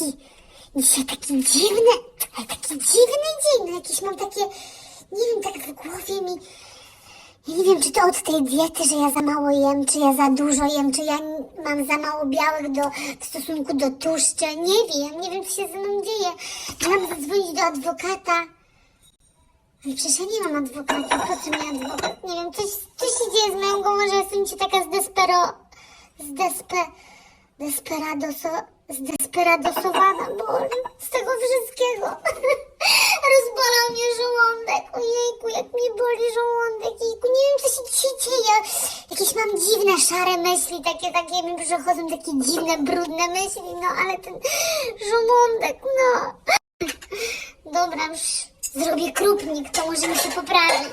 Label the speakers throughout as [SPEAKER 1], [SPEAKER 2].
[SPEAKER 1] taki, dzisiaj taki dziwny, ale taki dziwny dzień, jakieś mam takie, nie wiem, tak w głowie mi, ja nie wiem, czy to od tej diety, że ja za mało jem, czy ja za dużo jem, czy ja mam za mało białek do, w stosunku do tłuszczu, nie wiem, nie wiem, co się ze mną dzieje. Mam zadzwonić do adwokata. Ale przecież ja nie mam adwokata, po co mi adwokat? Nie wiem, coś, coś się dzieje z moją głową, że jestem ci taka zdespero... zdespe... desperadoso... zdesperadosowana, Boże, z tego wszystkiego. Rozbolał mnie żołądek, ojejku, jak mi boli żołądek, jejku, nie wiem, co się dzisiaj dzieje. Jakieś mam dziwne, szare myśli, takie, takie mi przychodzą, takie dziwne, brudne myśli, no, ale ten żołądek, no. Dobra, już zrobię krupnik, to może mi się poprawi.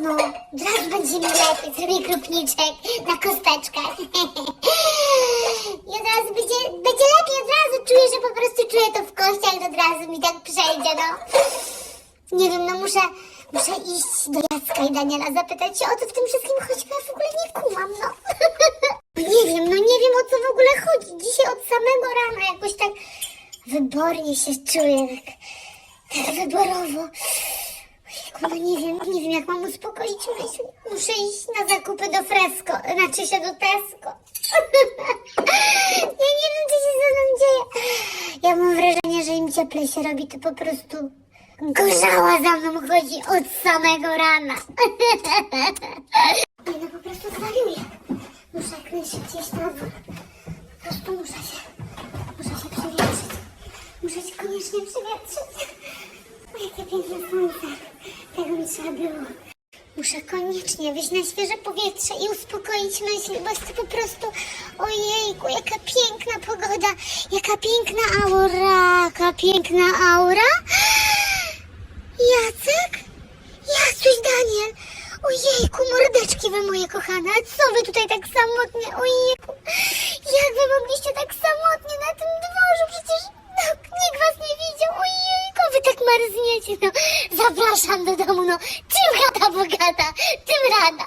[SPEAKER 1] No, teraz będzie mi lepiej, zrobię krupniczek na kosteczkach. I od razu będzie, będzie lepiej, od razu czuję, że po prostu czuję to w kościach, od razu mi tak przejdzie, no. Nie wiem, no muszę, muszę iść do Jacka i Daniela zapytać się o co w tym wszystkim chodzi, bo ja w ogóle nie kumam, no. Nie wiem, no nie wiem o co w ogóle chodzi. Dzisiaj od samego rana jakoś tak wybornie się czuję, tak, tak wyborowo. No nie wiem, nie wiem jak mam uspokoić myśl. Muszę iść na zakupy do Fresco, znaczy się do Tesco. Ja nie wiem, co się ze mną dzieje. Ja mam wrażenie, że im cieplej się robi, to po prostu gorzała za mną chodzi od samego rana. Nie no, po prostu zwariuję. Muszę jak najszybciej iść na. Po prostu muszę się, muszę się przewietrzyć. Muszę się koniecznie przewietrzyć. O, jakie piękne słońce. Tego mi trzeba było. Muszę koniecznie wyjść na świeże powietrze i uspokoić myśli, bo jest to po prostu ojejku, jaka piękna jaka piękna aura, jaka piękna aura. Jacek? Jacuś Daniel! Ojejku, mordeczki wy moje kochane, a co wy tutaj tak samotnie? Ojejku, jak wy mogliście tak samotnie na tym dworzu? Przecież no, nikt was nie widział. Ojejku, wy tak marzniecie. No, zapraszam do domu, no. Czym chata bogata, tym rada.